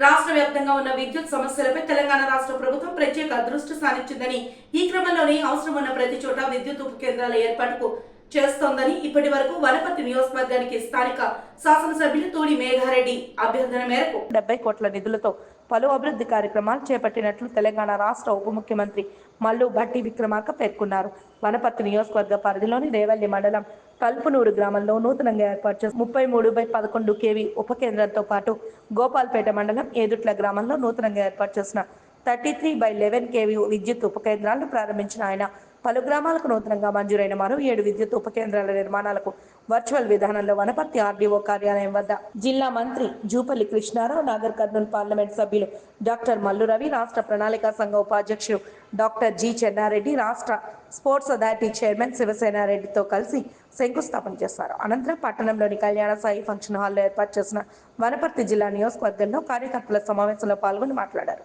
రాష్ట్ర వ్యాప్తంగా ఉన్న విద్యుత్ సమస్యలపై తెలంగాణ రాష్ట్ర ప్రభుత్వం ప్రత్యేక దృష్టి సారించిందని ఈ క్రమంలోనే అవసరం ఉన్న ప్రతి చోట విద్యుత్ ఉప కేంద్రాల ఏర్పాటుకు చేస్తోందని ఇప్పటి వరకు వనపర్తి నియోజకవర్గానికి స్థానిక శాసనసభ్యులు తూడి మేఘారెడ్డి అభ్యర్థన మేరకు డెబ్బై కోట్ల నిధులతో పలు అభివృద్ధి కార్యక్రమాలు చేపట్టినట్లు తెలంగాణ రాష్ట్ర ఉప ముఖ్యమంత్రి మల్లు భట్టి విక్రమార్క పేర్కొన్నారు. వనపర్తి నియోజకవర్గ పరిధిలోని రేవల్లి మండలం కల్పునూరు గ్రామంలో నూతనంగా ఏర్పాటు చేసిన ముప్పై మూడు బై పదకొండు కేవీ ఉప కేంద్రంతో పాటు గోపాల్పేట మండలం ఏదుట్ల గ్రామంలో నూతనంగా ఏర్పాటు చేసిన thirty three by eleven KV విద్యుత్ ఉప కేంద్రాలను ప్రారంభించిన ఆయన. పలు గ్రామాలకు నూతనంగా మంజూరైన మరో ఏడు విద్యుత్ ఉప కేంద్రాల నిర్మాణాలకు వర్చువల్ విధానంలో వనపర్తి ఆర్డీఓ కార్యాలయం వద్ద జిల్లా మంత్రి జూపల్లి కృష్ణారావు నాగర్ కర్నూలు పార్లమెంట్ సభ్యులు డాక్టర్ మల్లు రవి రాష్ట్ర ప్రణాళిక సంఘ ఉపాధ్యక్షుడు డాక్టర్ జి చెన్నారెడ్డి రాష్ట్ర స్పోర్ట్స్ అథారిటీ చైర్మన్ శివసేనారెడ్డితో కలిసి శంకుస్థాపన చేశారు. అనంతరం పట్టణంలోని కళ్యాణ సాయి ఫంక్షన్ హాల్లో ఏర్పాటు చేసిన వనపర్తి జిల్లా నియోజకవర్గంలో కార్యకర్తల సమావేశంలో పాల్గొని మాట్లాడారు.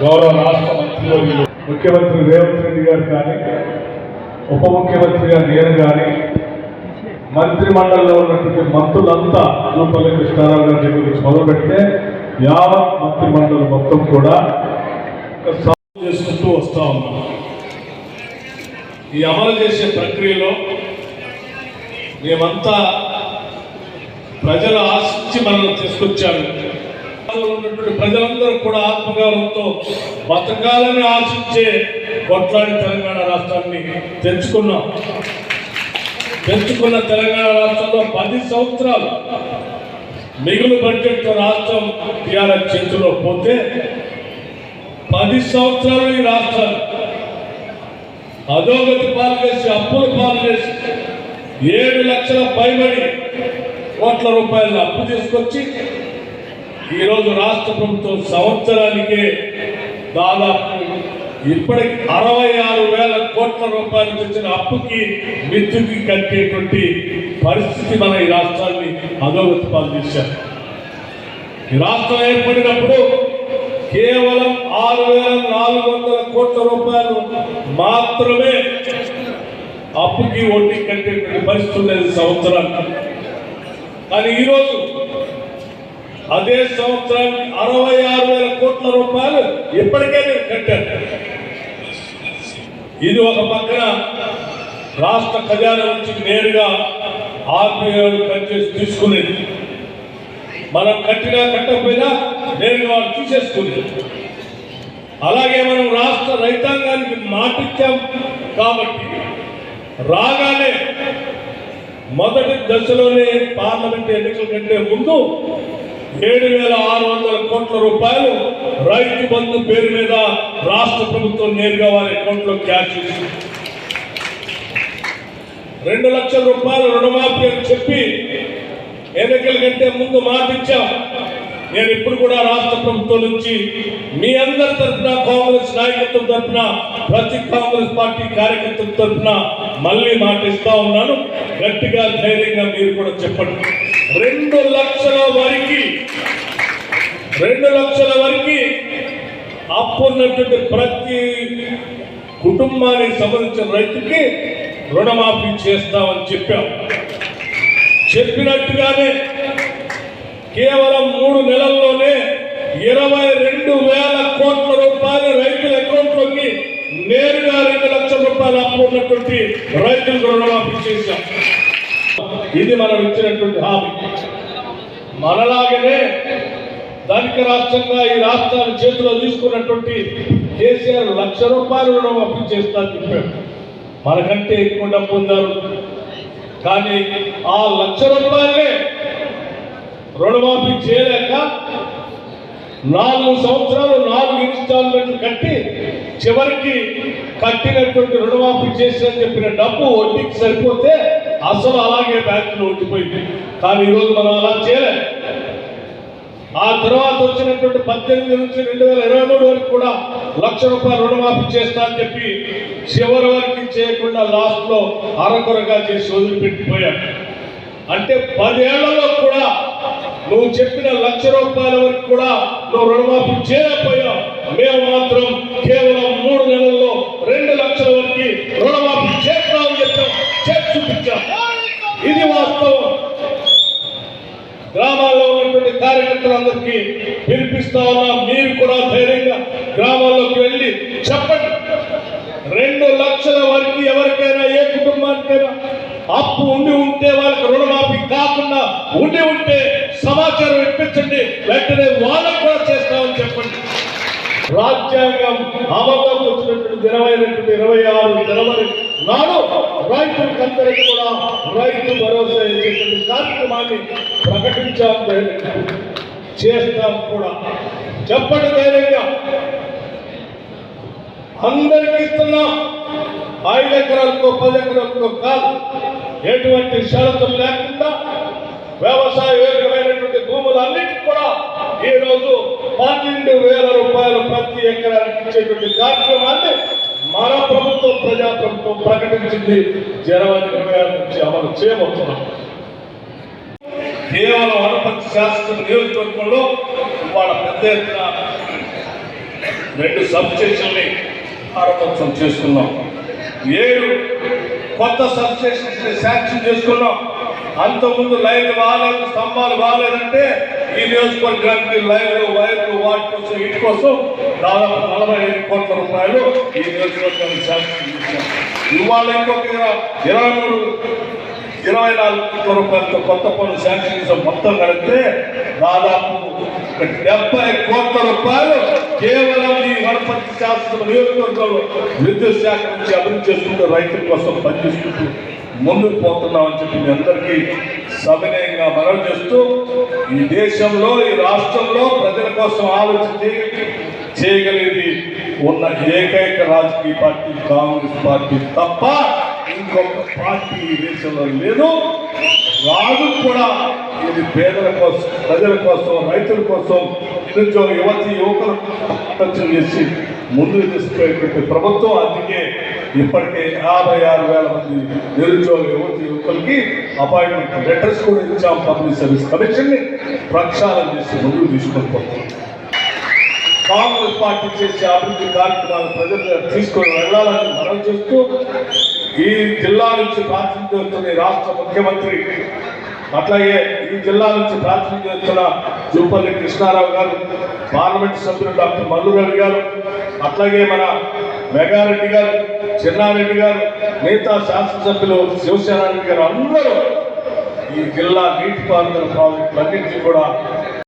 గౌరవ రాష్ట్ర మంత్రివర్యులు ముఖ్యమంత్రి రేవంత్ రెడ్డి గారు కానీ ఉప ముఖ్యమంత్రిగా నేను కానీ మంత్రి మండలిలో ఉన్నటువంటి మంత్రులంతా జూపల్లి కృష్ణారావు గారి దగ్గర నుంచి మొదలు పెడితే యావత్ మంత్రి మండలి మొత్తం కూడా సాగు చేసుకుంటూ వస్తా ఉన్నాం ఈ అమలు చేసే ప్రక్రియలో మేమంతా ప్రజలు ఆశించి మనల్ని తీసుకొచ్చారు. ఉన్నటువంటి ప్రజలందరూ కూడా ఆత్మగౌరవంతో బతకాలని ఆశించే కొట్లాడి తెలంగాణ రాష్ట్రాన్ని తెచ్చుకున్నాం తెచ్చుకున్న తెలంగాణ రాష్ట్రంలో పది సంవత్సరాలు మిగులు బడ్జెట్ రాష్ట్రం టీఆర్ఎస్ చేతిలో పోతే పది సంవత్సరాలు ఈ రాష్ట్రాలు అధోగతి పాలు చేసి అప్పులు పాలు చేసి ఏడు లక్షల పైబడి కోట్ల రూపాయల అప్పు తీసుకొచ్చి ఈరోజు రాష్ట్ర ప్రభుత్వం సంవత్సరానికే దాదాపు ఇప్పటికి అరవై ఆరు వేల కోట్ల రూపాయలు తెచ్చిన అప్పుకి మిత్తుకి కట్టేటువంటి పరిస్థితి మన ఈ రాష్ట్రాన్ని అధోగతి పాలు చేశారు. ఈ రాష్ట్రం ఏర్పడినప్పుడు కేవలం ఆరు వేల నాలుగు వందల కోట్ల రూపాయలు మాత్రమే అప్పుకి వడ్డీ కట్టేటువంటి పరిస్థితి ఉండేది సంవత్సరానికి. కానీ ఈరోజు అదే సంవత్సరానికి అరవై ఆరు వేల కోట్ల రూపాయలు ఇప్పటికే నేను కట్టాను. ఇది ఒక పక్కన రాష్ట్ర ఖజానా నుంచి నేరుగా ఆర్బీఐ పనిచేసి తీసుకునేది. మనం కట్టినా కట్టకపోయినా నేరుగా వాళ్ళు తీసేసుకునేది. అలాగే మనం రాష్ట్ర రైతాంగానికి మాటిచ్చాం కాబట్టి రాగానే మొదటి దశలోనే పార్లమెంట్ ఎన్నికల కంటే ముందు ఏడు వేల ఆరు వందల కోట్ల రూపాయలు రైతు బంధు పేరు మీద రాష్ట్ర ప్రభుత్వం నేరుగా వారి అకౌంట్లో క్యాష్ రెండు లక్షల రూపాయలు రుణమాఫీ అని చెప్పి ఎన్నికల కంటే ముందు మాట ఇచ్చాం నేను ఇప్పుడు కూడా రాష్ట్ర ప్రభుత్వం నుంచి మీ అందరి తరఫున కాంగ్రెస్ నాయకత్వం తరఫున ప్రతి కాంగ్రెస్ పార్టీ కార్యకర్తల తరఫున మళ్ళీ మాట ఇస్తా ఉన్నాను. గట్టిగా ధైర్యంగా మీరు కూడా చెప్పండి. రెండు లక్షల వరకు రెండు లక్షల వరకు అప్పున్నటువంటి ప్రతి కుటుంబానికి సంబంధించిన రైతుకి రుణమాఫీ చేస్తామని చెప్పాం. చెప్పినట్టుగానే కేవలం మూడు నెలల్లోనే ఇరవై రెండు వేల కోట్ల రూపాయలు రైతుల అకౌంట్లోకి నేరుగా రెండు లక్షల రూపాయలు అప్పు ఉన్నటువంటి రైతులకు రుణమాఫీ చేశాం. ఇది మనం ఇచ్చినటువంటి హామీ. మనలాగనే ధనిక రాష్ట్రంగా ఈ రాష్ట్రాన్ని చేతిలో తీసుకున్నటువంటి కేసీఆర్ లక్ష రూపాయలు రుణమాఫీ చేస్తా చెప్పాడు. మనకంటే ఎక్కువ డబ్బు పొందారు కానీ ఆ లక్ష రూపాయలే రుణమాఫీ చేయలేక నాలుగు సంవత్సరాలు నాలుగు ఇన్స్టాల్మెంట్లు కట్టి చివరికి కట్టినటువంటి రుణమాఫీ చేసి చెప్పిన డబ్బు వడ్డీకి సరిపోతే అసలు అలాగే బ్యాంకులో ఉండిపోయింది. కానీ ఈరోజు మనం అలా చేయలేం. ఆ తర్వాత వచ్చినటువంటి పద్దెనిమిది నుంచి రెండు వేల ఇరవై మూడు వరకు కూడా లక్ష రూపాయలు రుణమాఫీ చేస్తా అని చెప్పి చివరి వరకు చేయకుండా లాస్ట్లో అరకొరగా చేసి వదిలిపెట్టిపోయాడు అంటే పదేళ్ళలో కూడా నువ్వు చెప్పిన లక్ష రూపాయల వరకు కూడా నువ్వు రుణమాఫీ చేయకపోయావు మేము మాత్రం కేవలం మూడు నెలల్లో రెండు లక్షల వరకు రుణమాఫీ చేస్తామని చెప్పాం. చేసి చూపించాం. ఇది వాస్తవం. గ్రామాల్లో ఉన్నటువంటి కార్యకర్తలందరికీ పిలిపిస్తా ఉన్నా మీరు కూడా ధైర్యంగా గ్రామాల్లోకి వెళ్ళి చెప్పండి. రెండు లక్షల వరకు ఎవరికైనా ఏ కుటుంబానికైనా అప్పు ఉండి ఉంటే వాళ్ళకి ఉండి ఉంటే సమాచారం ఇప్పించండి వెంటనే వాళ్ళకు కూడా చేస్తామని చెప్పండి. రాజ్యాంగం అమల్లోకి వచ్చినటువంటి దినమైనటువంటి ఇరవై ఆరు జనవరి నాడు రైతులకందరికీ కూడా రైతు భరోసా ఇచ్చేటువంటి కార్యక్రమాన్ని ప్రకటించాం చేస్తాం కూడా. చెప్పండి ధైర్యంగా. అందరికీ ఇస్తున్నాం. ఐదు ఎకరాలకో పది ఎకరాలకో కాదు. ఎటువంటి షరతులు లేకుండా వ్యవసాయ యోగ్యమైనటువంటి భూములన్నిటికీ కూడా ఈ రోజు పన్నెండు వేల రూపాయలు ప్రతి ఎకరానికి ఇచ్చేటువంటి కార్యక్రమాన్ని మన ప్రభుత్వం ప్రజాప్రభుత్వం ప్రకటించింది. జనవరి ఇరవై ఆరు నుంచి అమలు చేయబోతున్నాం. కేవలం అనుపతి శాస్త్ర నియోజకవర్గంలో వాళ్ళ పెద్ద ఎత్తున రెండు సబ్ స్టేషన్ని ప్రారంభోత్సవం చేసుకున్నాం. ఏడు కొత్త సబ్ స్టేషన్స్ శాంక్షన్ చేసుకున్నాం. అంతకుముందు లైన్లు బాగాలేదు స్తంభాలు బాగాలేదంటే ఈ నియోజకవర్గానికి లైన్లు వైర్లు వాటి కోసం ఇటు కోసం దాదాపు నలభై ఐదు కోట్ల రూపాయలు ఈ నియోజకవర్గానికి శాంక్షన్ ఇవాళ ఇంకొక ఇరవై- ఇరవై మూడు ఇరవై నాలుగు కోట్ల రూపాయలతో కొత్త పనులు శాంక్షన్ చేసాం మొత్తం కడితే దాదాపు డెబ్బై కోట్ల రూపాయలు కేవలం ఈ వనపర్తి శాస్త్ర నియోజకవర్గంలో విద్యుత్ శాఖ నుంచి అభివృద్ధి చేసుకుంటూ రైతుల కోసం పనిచేసుకుంటూ ముందుకు పోతున్నామని చెప్పి మీ అందరికీ సవినయంగా మనవి చేస్తూ ఈ దేశంలో ఈ రాష్ట్రంలో ప్రజల కోసం ఆలోచన చేయ- ఉన్న ఏకైక రాజకీయ పార్టీ కాంగ్రెస్ పార్టీ తప్ప ఇంకొక పార్టీ ఈ దేశంలో లేదు. రాజు కూడా ఇది పేదల కోసం ప్రజల కోసం రైతుల కోసం నిరుద్యోగ యువతి యువకులు చేసి ముందుకు తీసుకునేటువంటి ప్రభుత్వం. అందుకే ఇప్పటికే యాభై ఆరు వేల మంది నిరుద్యోగ యువతి యువకులకి అపాయింట్మెంట్ లెటర్స్ కూడా ఇచ్చాం పబ్లిక్ సర్వీస్ కమిషన్ని ప్రక్షాళన చేసి ముందుకు తీసుకొని పోతున్నాం కాంగ్రెస్ పార్టీ చేసే అభివృద్ధి కార్యక్రమాలు ప్రజలు తీసుకొని వెళ్ళాలని మనం చేస్తూ ఈ జిల్లా నుంచి ప్రాతినిధ్యం రాష్ట్ర ముఖ్యమంత్రి అట్లాగే ఈ జిల్లా నుంచి ప్రాతినిధ్యం వస్తున్న జూపల్లి కృష్ణారావు గారు పార్లమెంట్ సభ్యులు డాక్టర్ మల్లు రవి గారు అట్లాగే మన మెగారెడ్డి గారు చిన్నారెడ్డి గారు మిగతా శాసనసభ్యులు శివసేనారెడ్డి గారు అందరూ ఈ జిల్లా నీటిపారుదల ప్రాజెక్టులన్నింటినీ కూడా